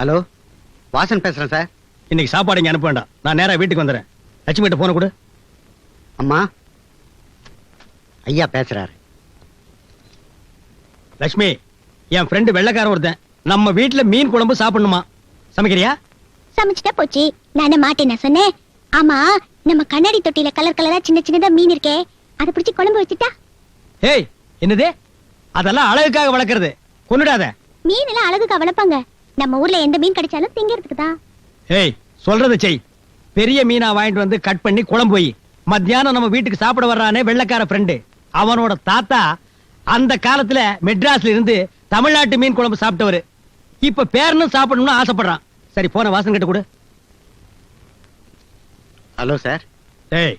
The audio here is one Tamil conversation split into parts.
ஹலோ வாசன் பேசுறேன் சார். இன்னைக்கு சாப்பாடு இங்க அனுப்ப வேண்டாம். நான் நேரா வீட்டுக்கு வந்துடுறேன் லட்சுமி கிட்ட போன கொடு. அம்மா ஐயா பேசுறாரு. லட்சுமி என் ஃப்ரெண்டு வெள்ளைக்காரன் ஒருத்தன். நம்ம வீட்டுல மீன் குழம்பு சாப்பிடணுமா? சமைக்கிறியா? சமைச்சிட்டா போச்சு. நானே மாட்டேன் நான் சொன்னேன். ஆமா நம்ம கண்ணாடி தொட்டில கலர் கலரா சின்ன சின்னதா மீன் இருக்கே. அதை பிடிச்சி குழம்பு வச்சுட்டா? ஏய் என்னது? அதெல்லாம் அழகுக்காக வளர்க்கறது. கொன்னுடாத. மீன் எல்லாம் அழகுக்கு வளர்ப்பாங்க. நம்ம ஊர்ல எந்த மீன் கிடைச்சாலும் திங்கிறதுக்கு தான். ஏய் சொல்றத செய். பெரிய மீனா வாங்கிட்டு வந்து கட் பண்ணி குழம்பு வை. மத்தியானம் நம்ம வீட்டுக்கு சாப்பிட வர்றானே வெள்ளைக்கார ஃப்ரெண்டு அவனோட தாத்தா அந்த காலத்துல மெட்ராஸ்ல இருந்து தமிழ்நாட்டு மீன் குழம்பு சாப்பிட்டவரு. இப்ப பேரனும் சாப்பிடணும்னு ஆசைப்படுறான். சரி போன வாசன் கிட்ட கொடு. Hello sir. ஏய்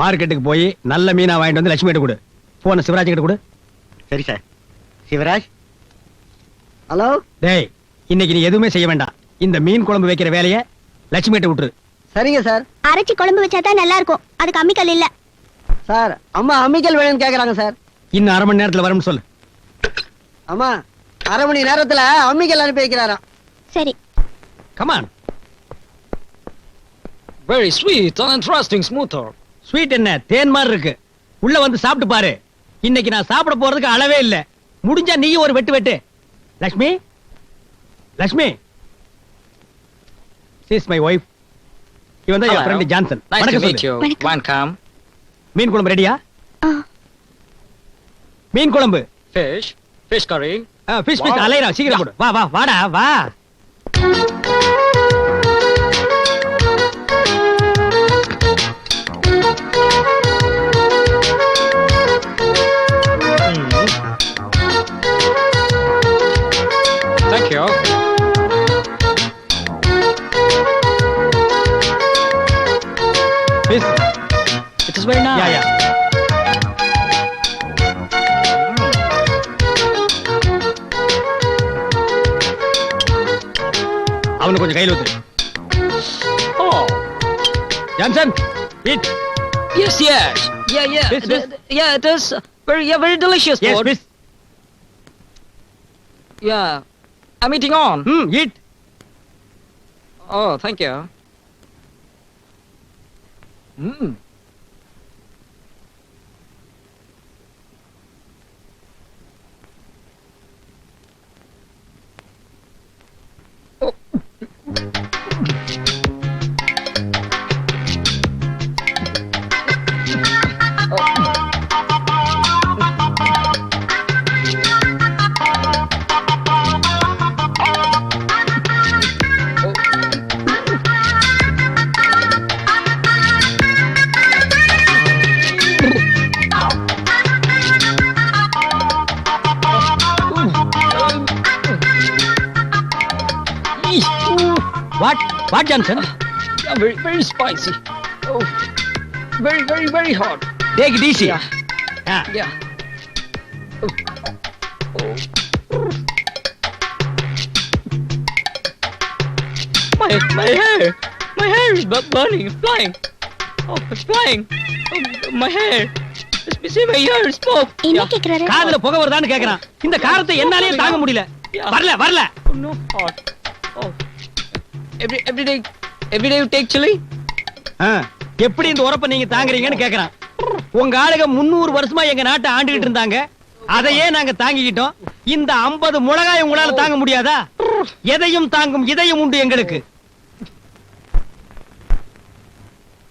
மார்க்கெட்டுக்கு போய் நல்ல மீனா வாங்கிட்டு வந்து லட்சுமி கிட்ட கொடு. போன சிவராஜ் கிட்ட கொடு. சரி சார். சிவராஜ்? ஹலோ? டேய் இன்னைக்கு நீ எதுவுமே செய்ய வேண்டாம். இந்த மீன் குழம்பு வைக்கிற வேலையை லட்சுமி கிட்ட விட்டுரு. சரிங்க சார். அரைச்சி குழம்பு வச்சா தான் நல்லா இருக்கும் அதுக்கு அம்மிக்கல் இல்ல. சார் அம்மா அம்மிக்கல் வேணும்னு கேக்குறாங்க சார். இன்னும் அரை மணி நேரத்துல வரும்னு சொல்லு. அம்மா அரை மணி நேரத்துல அம்மிக்கல் அனுப்பி வைக்கிறாராம். சரி. Come on Very sweet and interesting smoother. Sweet என்ன? தேன் மாதிரி இருக்கு. உள்ள வந்து சாப்பிட்டு பாரு. இன்னைக்கு நான் சாப்பிட போறதுக்கு அளவே இல்ல. முடிஞ்சா நீயும் ஒரு வெட்டு வெட்டு. Lakshmi Lakshmi. Is my wife இவன் தான் என். ஃப்ரெண்ட் ஜான்சன் வணக்கம். மீன் குழம்பு ரெடியா மீன் குழம்பு. Fish. Fish curry. Fish fish. அலையரா சீக்கிரம் போடு. வா வா வாடா வா. കയ്യിൽ ഒത്തിരി ഓ Johnson eat Yes, yes. Yeah, yeah. Yes, yes. The- the- yeah, it is very, yeah, very delicious. Yes Lord. Miss Yeah. I'm eating on. Hmm eat Oh, thank you. Mm. What Johnson Yeah, very, very spicy. Oh, very, very, very hot. Take it easy Yeah, yeah. Oh. Oh. My, my hair, my hair is bu- burning, it's flying. Oh, it's flying. Oh, my hair. Yeah. காதுல புகை வருதான்னு கேக்குறான் இந்த காரத்தை என்னாலயே தாங்க முடியல Yeah. வரல வரல Oh. Oh. Every day you take chili? ஆ, எப்படி இந்த உரப்ப நீங்க தாங்குறீங்கன்னு கேக்குறான் உங்க ஆளுங்க முன்னூறு வருஷமா எங்க நாட்டை ஆண்டுகிட்டு இருந்தாங்க அதையே நாங்க தாங்கிக்கிட்டோம் இந்த 50 மிளகாய் உங்களால தாங்க முடியாதா எதையும் தாங்கும் இதயம் உண்டு எங்களுக்கு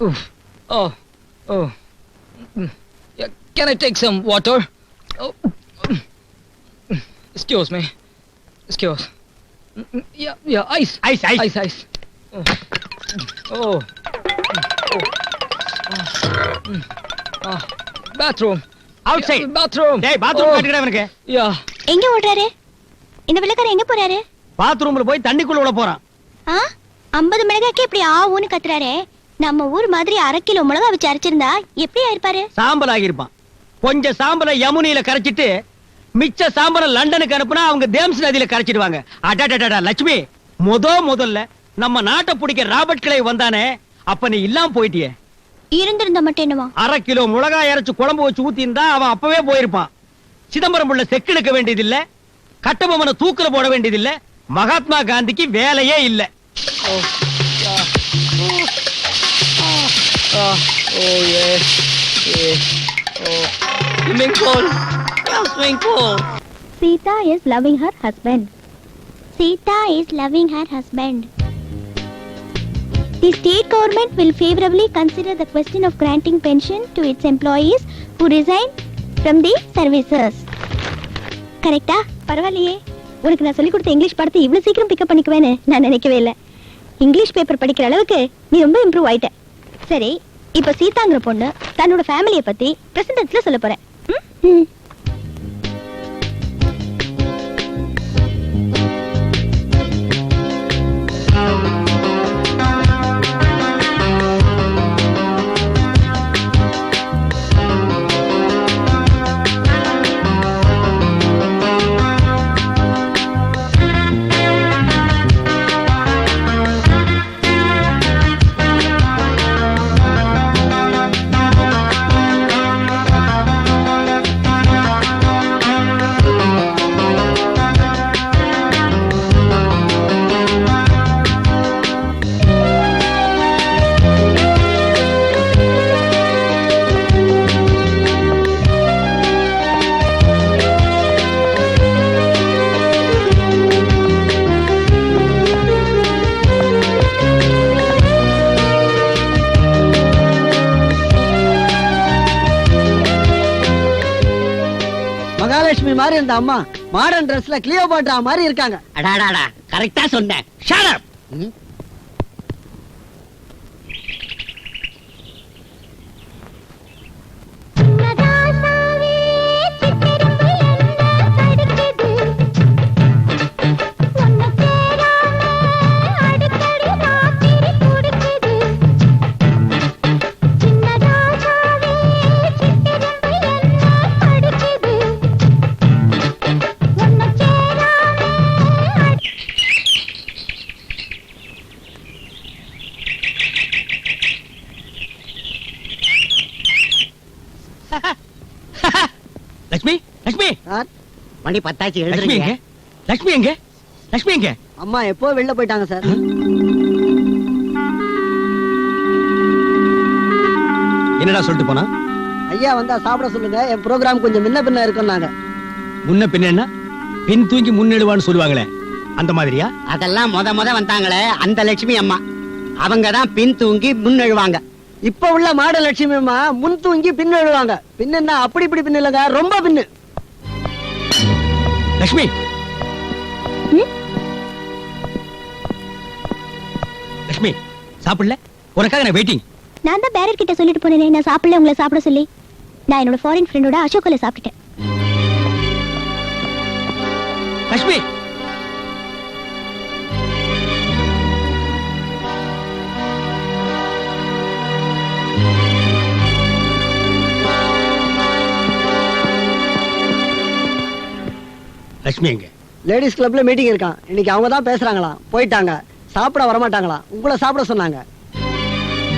Oof. Oh, oh. Yeah, can I take some water? Oh. Excuse me. Excuse. Yeah, yeah, ice. Ice ice Ice, ice. Oh. Bathroom. Outside Yeah, bathroom. டேய் பாத்ரூம் Oh, காட்டுக்கடா எனக்கு Yeah. எங்க ஓடுறாரு? இந்த வெள்ளக்காரர் எங்க போறாரு? பாத்ரூம்ல போய் தண்ணிக்குள்ள உள்ள போறான். ஆ? ஐம்பது மிளகாய்க்கு இப்படி ஆவுன்னு கத்துறாரு. நம்ம ஊர் மாதிரி அரை கிலோ மிளகா வச்சு அரைச்சிருந்தா எப்படி ஆயிருப்பாரு சாம்பல் ஆகியிருப்பான். கொஞ்சம் சாம்பலை யமுனியில கரைச்சிட்டு மிச்ச சாம்பலை லண்டனுக்கு அனுப்புனா அவங்க தேம்ஸ் நதியில கரைச்சிடுவாங்க. அடடடடா லட்சுமி முத முதல்ல நம்ம நாட்டை பிடிக்க ராபர்ட் கிளை வந்தானே அப்ப நீ இல்லாம போயிட்டியே. இருந்திருந்தா மட்டும் என்னவா? அரை கிலோ மிளகாய் அரைச்சு குழம்பு வச்சு ஊத்தி இருந்தா அவன் அப்பவே போயிருப்பான். சிதம்பரம் உள்ள செக்கு எடுக்க வேண்டியதில்ல கட்டபொம்மனை தூக்குல போட வேண்டியதில்ல மகாத்மா காந்திக்கு வேலையே இல்ல. Oh, yeah. Oh, ah, ah, oh, Yeah. Oh. Swimming pool. Sita is loving her husband. Sita is loving her husband. The state government will favorably consider the question of granting pension to its employees who resign from the services. கரெக்டா பரவாயில்லையே உனக்கு நான் சொல்லிக் கொடுத்த இங்கிலீஷ் பாடத்தை இவ்வளவு சீக்கிரம் பிக்கப் பண்ணிக்குவேன்னு நான் நினைக்கவே இல்லை இங்கிலீஷ் பேப்பர் படிக்கிற அளவுக்கு நீ ரொம்ப இம்ப்ரூவ் ஆயிட்ட சரி இப்போ சீதாங்கிற பொண்ணு தன்னோட ஃபேமிலியை பத்தி பிரசன்டென்ஸ்ல சொல்ல போறேன் ம்? ம் மகாலட்சுமி மாதிரி இருந்த அம்மா மாடர்ன் ட்ரெஸ்ல கிளியோபாட்ரா மாதிரி இருக்காங்க. அடாடாடா கரெக்டா சொன்னேன் up. லட்சுமி மணி பத்தாச்சு லட்சுமி எங்க? லட்சுமி எங்க? லட்சுமி எங்க? அம்மா எப்போ வெளில போயிட்டாங்க சார்? என்னடா சொல்லிட்டு போனா? ஐயா வந்தா சாப்பிட சொல்லுங்க. என் ப்ரோக்ராம் கொஞ்சம் முன்ன பின்ன இருக்குன்னாங்க முன்ன பின்ன என்ன? பின் தூங்கி முன்னெடுவான்னு சொல்லுவாங்களே. அந்த மாதிரியா? அதெல்லாம் முத முத வந்தாங்களே அந்த லட்சுமி அம்மா. அவங்க தான் பின் தூங்கி முன் எழுவாங்க இப்ப உள்ள மாட லட்சுமி அம்மா முன் தூங்கி பின் எழுவாங்க பின் என்ன அப்படி இப்படி பின் இல்லைங்க ரொம்ப பின்னு. லட்சுமி லட்சுமி சாப்பிடல? உனக்காக நான் வெயிட்டிங் நான் தான் பேரர் கிட்ட சொல்லிட்டு போனேனே நான் சாப்பிடல உங்களை சாப்பிட சொல்லி. நான் என்னோட ஃபாரின் ஃப்ரெண்டோட அசோக்கில் சாப்பிட்டுட்டேன். லட்சுமி லட்சுமி எங்க? லேடிஸ் கிளப்ல மீட்டிங் இருக்கான். இன்னைக்கு அவங்க தான் பேசுறாங்களாம் போயிட்டாங்க. சாப்பிட வரமாட்டாங்களாம் உங்களை சாப்பிட சொன்னாங்க.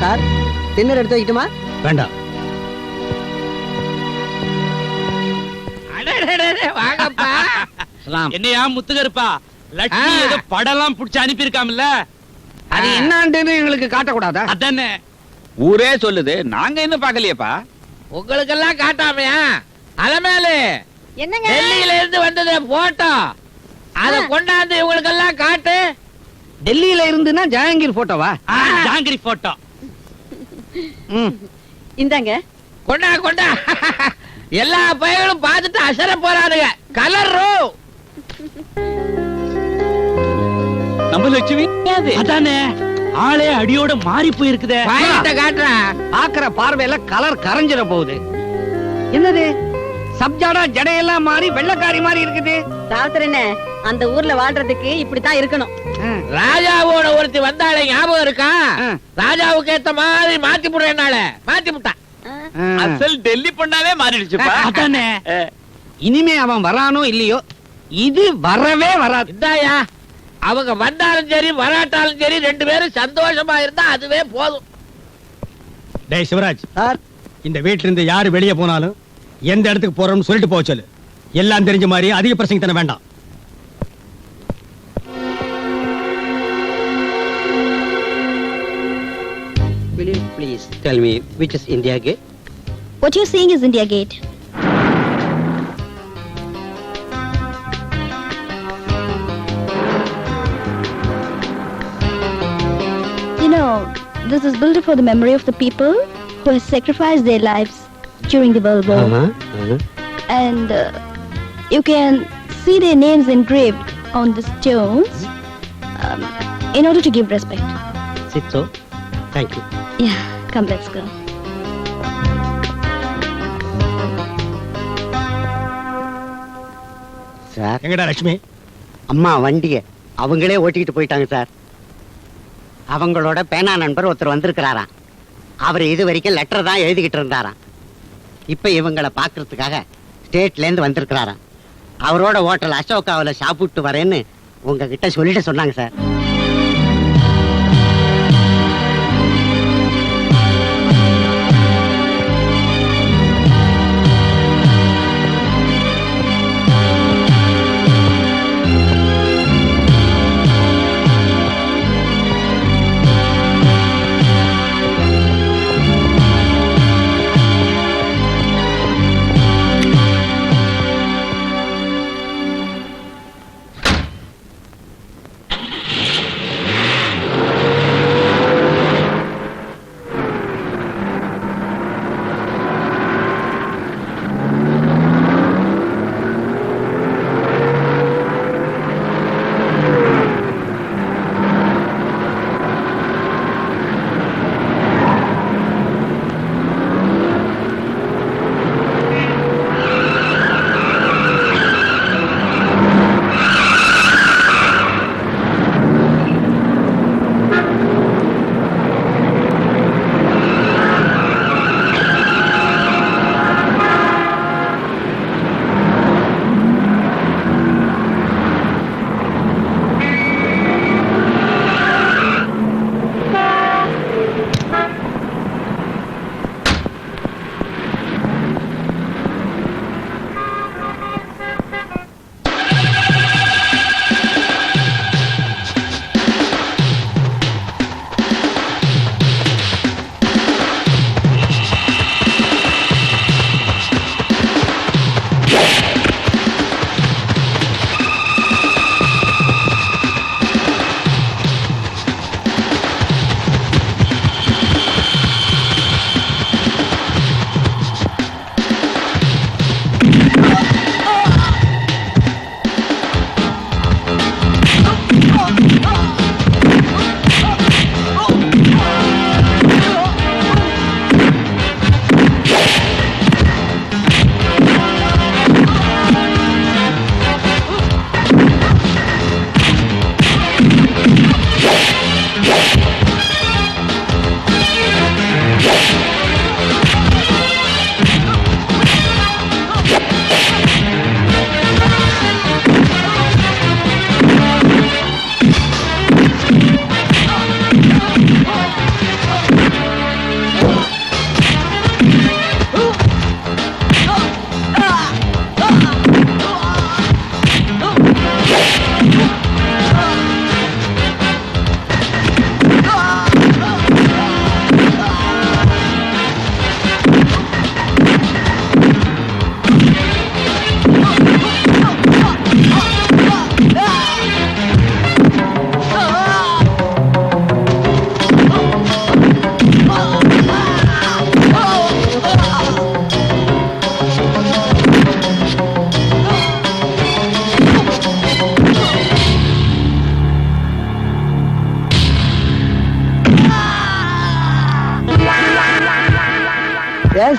சார் டின்னர் எடுத்து வைக்கட்டுமா? வேண்டாம். வாங்கப்பா. சலாம். என்னையா முத்துகருப்பா? லட்சுமி. ஏதோ படம்லாம் புடிச்சு அது என்னன்னு எங்களுக்கு காட்டக்கூடாதா? அதானே. ஊரே சொல்லுது. நாங்க இன்னும் பாக்கலையேப்பா உங்களுக்கெல்லாம் காட்டாமையா? அலமேலு. என்னங்க? டெல்லியில இருந்து வந்தது போட்டோ. அத கொண்டாந்து இவங்களுக்கெல்லாம் காட்டு. டெல்லியில இருந்துன்னா ஜஹாங்கீர் போட்டோவா? ஜாங்கிரி போட்டோ. இந்தாங்க. கொண்டா கொண்டா. எல்லா பையங்களும் பார்த்துட்டு அசர போறானுங்க. கலர். நம்ம லட்சுமி? அதானே. ஆளே அடியோட மாறி போயிருக்குதே. காட்டுறேன் பாக்குற பார்வையில கலர் கரைஞ்சிட போகுது. என்னது? சப்ஜாடா ஜடையெல்லாம் மாறி வெள்ளக்காரி மாதிரி இருக்குது. ராவுத்தரனே அந்த ஊர்ல வாழ்றதுக்கு இப்படித்தான் இருக்கணும். ராஜாவோட ஒருத்தி வந்தாலே ஞாபகம் இருக்கா. ராஜாவுக்கு ஏத்த மாதிரி மாத்தி புடுறேனால மாத்தி புட்டான் அசல் டெல்லி பொண்ணாவே மாறிடுச்சுப்பா. அதானே. இனிமே அவன் வரானோ இல்லையோ இது வரவே வராது. இந்தாயா. அவங்க வந்தாலும் சரி வராட்டாலும் சரி ரெண்டு பேரும் சந்தோஷமா இருந்தா அதுவே போதும். டேய் சிவராஜ். சார். இந்த வீட்ல இருந்து யாரு வெளியே போனாலும் எந்த இடத்துக்கு போறோம்னு சொல்லிட்டு போக சொல்லு எல்லாம் தெரிஞ்ச மாதிரி அதிக பிரசங்க தானே வேண்டாம் Will you please tell me which is India Gate? What you're saying is India Gate. You know, this is built for the memory of the people who have sacrificed their lives during the World War. And uh, you can see their names engraved on the stones um, in order to give respect. சிட்ஸோ thank you Yeah, come, let's go. Sir எங்கடா லட்சுமி? அம்மா வண்டிய. அவங்களே ஓட்டிக்கிட்டு போயிட்டாங்க சார் அவங்களோட பேனா நண்பர் ஒருத்தர் வந்திருக்கிறாராம். அவர் இது வரைக்கும் லெட்டர் தான் எழுதிக்கிட்டு இருந்தாராம். இப்ப இவங்களை பார்க்கறதுக்காக ஸ்டேட்ல இருந்து வந்திருக்கிறாராம். அவரோட ஹோட்டல் அசோகாவில் சாப்பிட்டு வரேன்னு உங்ககிட்ட சொல்லிட்டு சொன்னாங்க சார்.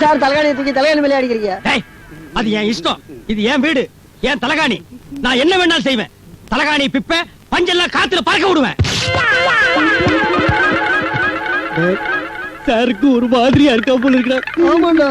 ஏன் சார் தலைகாணி தூக்கி தலைகாணி மேலே அடிக்கிறீங்க? அது என் இஷ்டம். இது என் வீடு என் தலகாணி. நான் என்ன வேணாலும் செய்வேன். தலகாணி பிப்ப பஞ்செல்லாம் காத்துல பறக்க விடுவேன். சாருக்கு ஒரு மாதிரியா இருக்கா போல இருக்கிற ஆமாண்டா.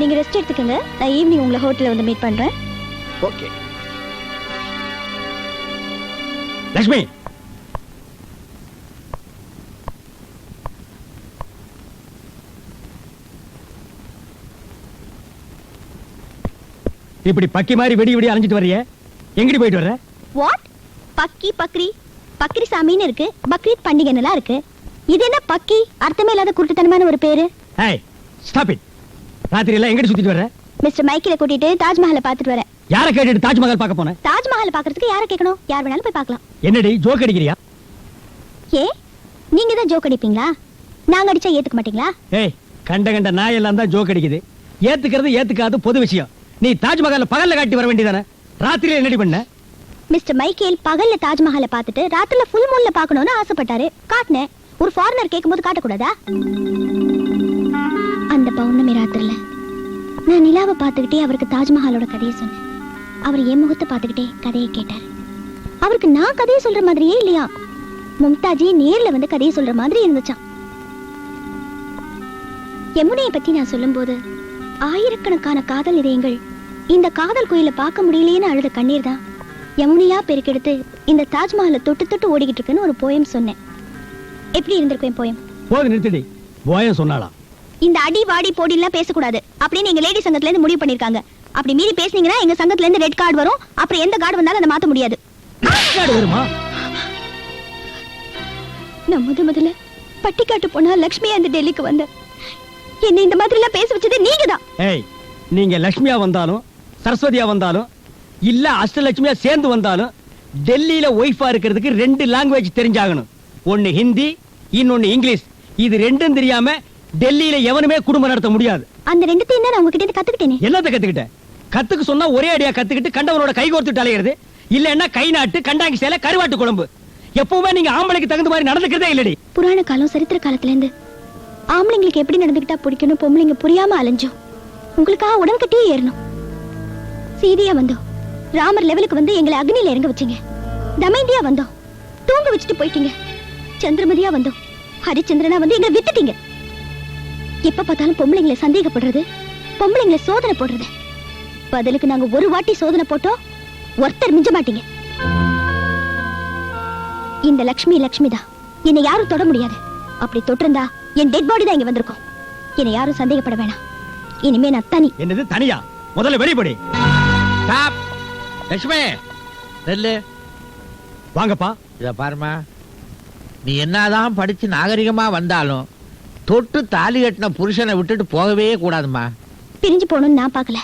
நீங்க ரெஸ்ட் எடுத்துக்கங்க. நான் ஈவினிங் உங்களை ஹோட்டல்ல வந்து மீட் பண்றேன். ஓகே லட்சுமி இப்படி பக்கி மாதிரி வெடி வெடி அலைஞ்சிட்டு வர்றிய? எங்கடி போயிட்டு வர வாட் பக்கி பக்ரி. பக்ரி சாமின்னு இருக்கு. பக்ரீத் பண்டிகை நல்லா இருக்கு. இது என்ன பக்கி? அர்த்தமே இல்லாத குருட்டுத்தனமான ஒரு பேரு. ஏய் ஸ்டாப் இட் ராத்திரி எல்லாம் எங்கடி சுத்திட்டு வர்ற? மிஸ்டர் மைக்கில கூட்டிட்டு தாஜ்மஹாலை பார்த்துட்டு வரேன். யார கேட்டுட்டு தாஜ்மஹால் பார்க்க போன? தாஜ்மஹாலை பார்க்கறதுக்கு யாரை கேட்கணும்? யார் வேணாலும் போய் பார்க்கலாம். என்னடி ஜோக் அடிக்கிறியா? ஏ நீங்க தான் ஜோக் அடிப்பீங்களா? நாங்க அடிச்சா ஏத்துக்க மாட்டீங்களா? ஏய் கண்ட கண்ட நாய் எல்லாம் தான் ஜோக் அடிக்குது. ஏத்துக்கிறது ஏத்துக்காது பொது விஷயம். நீ தாஜ்மஹால்ல பகல்ல காட்டி வர வேண்டியதானே? ராத்திரியில என்னடி பண்ண? மிஸ்டர் மைக்கேல் பகல்ல தாஜ்மஹாலை பார்த்துட்டு ராத்திரில ஃபுல் மூன்ல பார்க்கணும்னு ஆசைப்பட்டாரு. காட்டினேன். ஒரு ஃபாரினர் கேட்கும்போது காட்டக்கூடாதா? நான் நிலாவை பார்த்துக்கிட்டே அவருக்கு தாஜ்மஹாலோட கதையை சொன்னேன். அவர் என் முகத்தை பார்த்துக்கிட்டே கதையை கேட்டார். அவருக்கு நான் கதையை சொல்ற மாதிரியே இல்லையா? மும்தாஜி நேர்ல வந்து கதையை சொல்ற மாதிரி இருந்துச்சான் யமுனையை பத்தி நான் சொல்லும்போது ஆயிரக்கணக்கான காதல் இதயங்கள் இந்த காதல் கோயிலை பார்க்க முடியலையேன்னு அழுத கண்ணீர் தான் யமுனையா பெருக்கெடுத்து இந்த தாஜ்மஹாலை தொட்டு தொட்டு ஓடிக்கிட்டு இருக்குன்னு ஒரு போயம் சொன்னேன். எப்படி இருந்திருக்கும் போயம் போது நிறுத்திடி. போயம் சொன்னாலாம் இந்த அடி வாடி போடிலாம் பேசக்கூடாது. அப்படின்னு எங்க லேடி சங்கத்துல இருந்து முடிவு பண்ணிருக்காங்க. அப்படி மீறி பேசுனீங்கன்னா எங்க சங்கத்துல இருந்து ரெட் கார்டு வரும். அப்புறம் எந்த கார்டு வந்தாலும் அதை மாத்த முடியாது. நான் முத முதல்ல பட்டிக்காட்டு போனா லக்ஷ்மியா இந்த டெல்லிக்கு வந்தேன் என்னை இந்த மாதிரி எல்லாம் பேச வச்சது நீங்க தான் ஏய் நீங்க லட்சுமியா வந்தாலும் சரஸ்வதியா வந்தாலும் இல்ல அஷ்டலட்சுமியா சேர்ந்து வந்தாலும் டெல்லியில ஒய்ஃபா இருக்கிறதுக்கு ரெண்டு லாங்குவேஜ் தெரிஞ்சாகணும். ஒன்னு ஹிந்தி இன்னொன்னு இங்கிலீஷ். இது ரெண்டும் தெரியாம டெல்லியில எவனுமே குடும்பம் நடத்த முடியாது. அந்த ரெண்டுத்தையும் தான் நான் உங்ககிட்ட இருந்து கத்துக்கிட்டேனே. என்னத்த கத்துக்கிட்ட கத்துக்க சொன்னா ஒரே அடியா கத்துக்கிட்டு கண்டவனோட கை கோர்த்துட்டு அலையிறது. இல்லன்னா கை நாட்டு கண்டாங்கி சேலை கருவாட்டு குழம்பு. எப்பவுமே நீங்க ஆம்பளைக்கு தகுந்த மாதிரி நடந்துக்கிறதே இல்லடி. புராண காலம் சரித்திர காலத்துல இருந்து ஆம்பளைங்களுக்கு எப்படி நடந்துக்கிட்டா பிடிக்கணும் பொம்பளைங்க புரியாம அலைஞ்சோம். உங்களுக்காக உடன்கட்டியே ஏறணும். சீதையா வந்தோம். ராமர் லெவலுக்கு வந்து எங்களை அக்னியில இறங்க வச்சீங்க. தமைந்தியா வந்தோம். தூங்க வச்சுட்டு போயிட்டீங்க. சந்திரமதியா வந்தோம். ஹரிச்சந்திரனா வந்து எங்களை வித்துட்டீங்க. எப்ப பார்த்தாலும் பொம்பளைங்களை சந்தேகப்படுறது? பொம்பளைங்களை சோதனை போடுறது. பதிலுக்கு நாங்க ஒரு வாட்டி சோதனை போட்டோம் ஒருத்தர் மிஞ்ச மாட்டீங்க. இந்த லக்ஷ்மி லக்ஷ்மி தான். என்னை யாரும் தொட முடியாது. அப்படி தொட்டிருந்தா என் டெட் பாடி தான் இங்க வந்திருக்கும். என்னை யாரும் சந்தேகப்பட வேணாம். இனிமே நான் தனி. என்னது தனியா? முதல்ல வெளிப்படி ஸ்டாப் லட்சுமி நெல்லு வாங்கப்பா. இத பாருமா நீ என்னதான் படிச்சு நாகரிகமா வந்தாலும் தொட்டு தாலி கட்டின புருஷனை விட்டுட்டு போகவே கூடாதும்மா. பிரிஞ்சு போகணும்னு நான் பார்க்கல.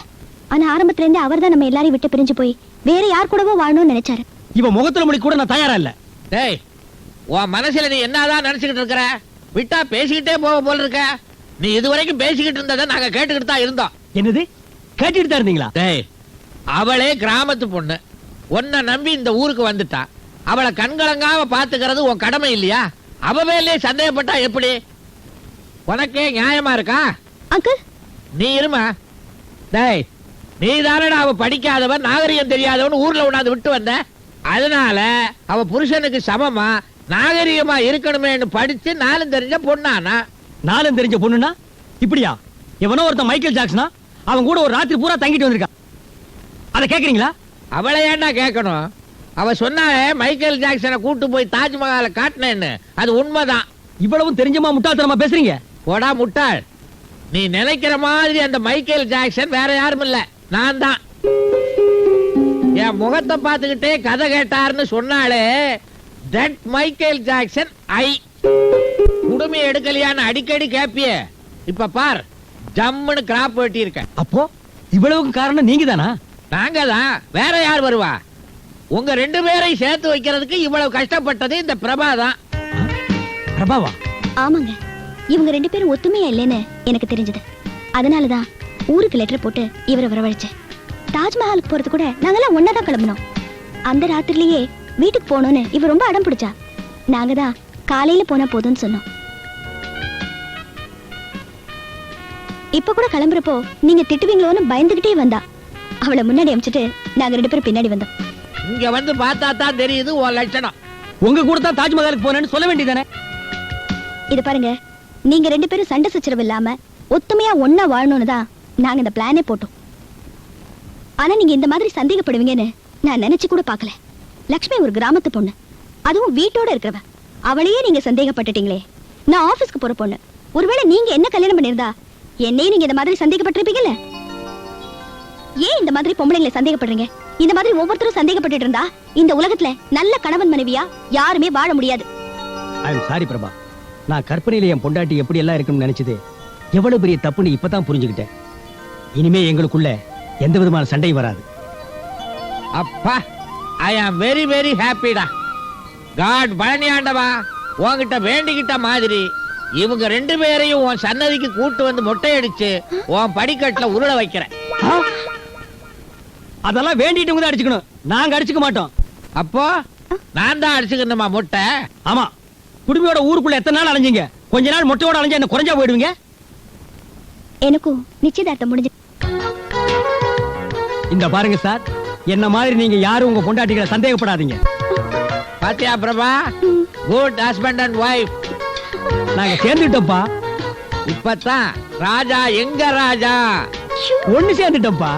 ஆனா ஆரம்பத்துல இருந்தே அவர் தான் நம்ம எல்லாரையும் விட்டு பிரிஞ்சு போய் வேற யார் கூடவோ வாழணும்னு நினைச்சாரு. இவன் முகத்துல முடி கூட நான் தயாரா இல்ல. டேய் உன் மனசுல நீ என்னதான் நினைச்சுக்கிட்டு இருக்கிற? விட்டா பேசிக்கிட்டே போக போல இருக்க. நீ இதுவரைக்கும் பேசிக்கிட்டு இருந்ததை நாங்க கேட்டுக்கிட்டு தான் இருந்தோம். என்னது? கேட்டுட்டு தான் இருந்தீங்களா? டேய் அவளே கிராமத்து பொண்ணு. உன்னை நம்பி இந்த ஊருக்கு வந்துட்டா. அவளை கண்கலங்காம பாத்துக்கிறது உன் கடமை இல்லையா? அவ மேலே சந்தேகப்பட்டா எப்படி? உனக்கே நியாயமா இருக்கா? அங்கிள். நீ இருமா? டேய் நீ தானடா அவ படிக்காதவன் நாகரிகம் தெரியாதவன் ஊர்ல உண்ணாந்து விட்டு வந்த. அதனால அவ புருஷனுக்கு சமமா நாகரிகமா இருக்கணுமேன்னு படிச்சு நாளும் தெரிஞ்ச பொண்ணானா? நாளும் தெரிஞ்ச பொண்ணுனா? இப்படியா? எவனோ ஒருத்தன் மைக்கேல் ஜாக்சனா? அவன் கூட ஒரு ராத்திரி பூரா தங்கிட்டு வந்திருக்கான். அதை கேக்குறீங்களா? அவளை ஏன்டா கேட்கணும் அவ சொன்னாலே மைக்கேல் ஜாக்சனை கூட்டு போய் தாஜ்மஹாலை காட்டினேன்னு. அது உண்மைதான். இவ்வளவும் தெரிஞ்சமா முட்டாள்தனமா பேசுறீங்க? போடா முட்டாள். நீ நினைக்கிற மாதிரி அந்த மைக்கேல் ஜாக்சன் வேற யாரும் இல்ல. நான் தான். என் முகத்தை பார்த்துக்கிட்டே கதை கேட்டாருன்னு சொன்னாலே தட் மைக்கேல் ஜாக்சன் ஐ குடுமி எடுக்கலையான்னு அடிக்கடி கேப்பியே. இப்ப பார் ஜம்முன்னு கிராப் வெட்டி இருக்கேன் அப்போ இவ்வளவுக்கு காரணம் நீங்க தானா நாங்க தான் வேற யார் வருவா? உங்க ரெண்டு பேரையும் சேர்த்து வைக்கிறதுக்கு இவ்வளவு கஷ்டப்பட்டது இந்த பிரபா தான் பிரபாவா? ஆமாங்க. இவங்க ரெண்டு பேரும் ஒத்துமையா இல்லைன்னு எனக்கு தெரிஞ்சது. அதனாலதான் ஊருக்கு லெட்டர் போட்டு இவரை வரவழைச்சேன். தாஜ்மஹாலுக்கு போறது கூட நாங்கெல்லாம் ஒன்னா தான் கிளம்பணும் அந்த ராத்திரிலேயே வீட்டுக்கு போகணும்னு இவ ரொம்ப அடம் பிடிச்சா. நாங்க தான் காலையில போனா போதும்னு சொன்னோம். இப்ப கூட கிளம்புறப்போ நீங்க திட்டுவீங்களோன்னு பயந்துகிட்டே வந்தா. அவளை முன்னாடி அமிச்சிட்டு நாங்க ரெண்டு பேரும் பின்னாடி வந்தோம். இங்க வந்து பார்த்தா தான் தெரியுது உன் லட்சணம். உங்க கூட தான் தாஜ்மஹாலுக்கு போனேன்னு சொல்ல வேண்டியதானே இது பாருங்க நீங்க ரெண்டு பேரும் சண்டை சச்சரவு இல்லாம ஒத்துமையா ஒன்னா வாழணும்னு தான் நாங்க இந்த பிளானே போட்டோம். ஆனா நீங்க இந்த மாதிரி சந்தேகப்படுவீங்கன்னு நான் நினைச்சு கூட பார்க்கல. லக்ஷ்மி ஒரு கிராமத்து பொண்ணு. அதுவும் வீட்டோட இருக்கிறவ. அவளையே நீங்க சந்தேகப்பட்டுட்டீங்களே. நான் ஆபீஸ்க்கு போற பொண்ணு. ஒருவேளை நீங்க என்ன கல்யாணம் பண்ணிருந்தா என்னையும் நீங்க இந்த மாதிரி சந்தேகப்பட்டிருப்பீங்கல்ல? ஏன் இந்த மாதிரி பொம்பளைங்களை சந்தேகப்படுறீங்க? இந்த மாதிரி ஒவ்வொருத்தரும் சந்தேகப்பட்டு இருந்தா இந்த உலகத்துல நல்ல கணவன் மனைவியா யாருமே வாழ முடியாது. I am sorry Prabha. நான் கற்பனையில என் பொண்டாட்டி எப்படி எல்லாம் இருக்குன்னு நினைச்சது எவ்வளவு பெரிய தப்புன்னு இப்பதான் புரிஞ்சுக்கிட்டேன். இனிமே எங்களுக்குள்ள எந்த விதமான சண்டையும் வராது. அப்பா ஐ ஆம் வெரி வெரி ஹாப்பிடா காட் பழனி ஆண்டவா உன்கிட்ட வேண்டிக்கிட்ட மாதிரி இவங்க ரெண்டு பேரையும் உன் சன்னதிக்கு கூட்டு வந்து மொட்டையடிச்சு உன் படிக்கட்டுல உருள வைக்கிறேன்? அதெல்லாம் வேண்டிட்டு தான் அடிச்சுக்கணும். நாங்க அடிச்சுக்க மாட்டோம். அப்போ நான் தான் அடிச்சுக்கணுமா முட்டை? ஆமா. குடும்பியோட ஊருக்குள்ள எத்தனை நாள் அலைஞ்சீங்க? கொஞ்ச நாள் மொட்டையோட அலைஞ்சா என்ன குறைஞ்சா போயிடுவீங்க? எனக்கும் நிச்சயதார்த்தம் முடிஞ்சு இந்த பாருங்க சார் என்ன மாதிரி நீங்க யாரும் உங்க பொண்டாட்டிகளை சந்தேகப்படாதீங்க. பாத்தியா Prabha? Good husband and wife நாங்க சேர்ந்துட்டோம்ப்பா. இப்பதான் ராஜா எங்க ராஜா? ஒண்ணு சேர்ந்துட்டோம்ப்பா.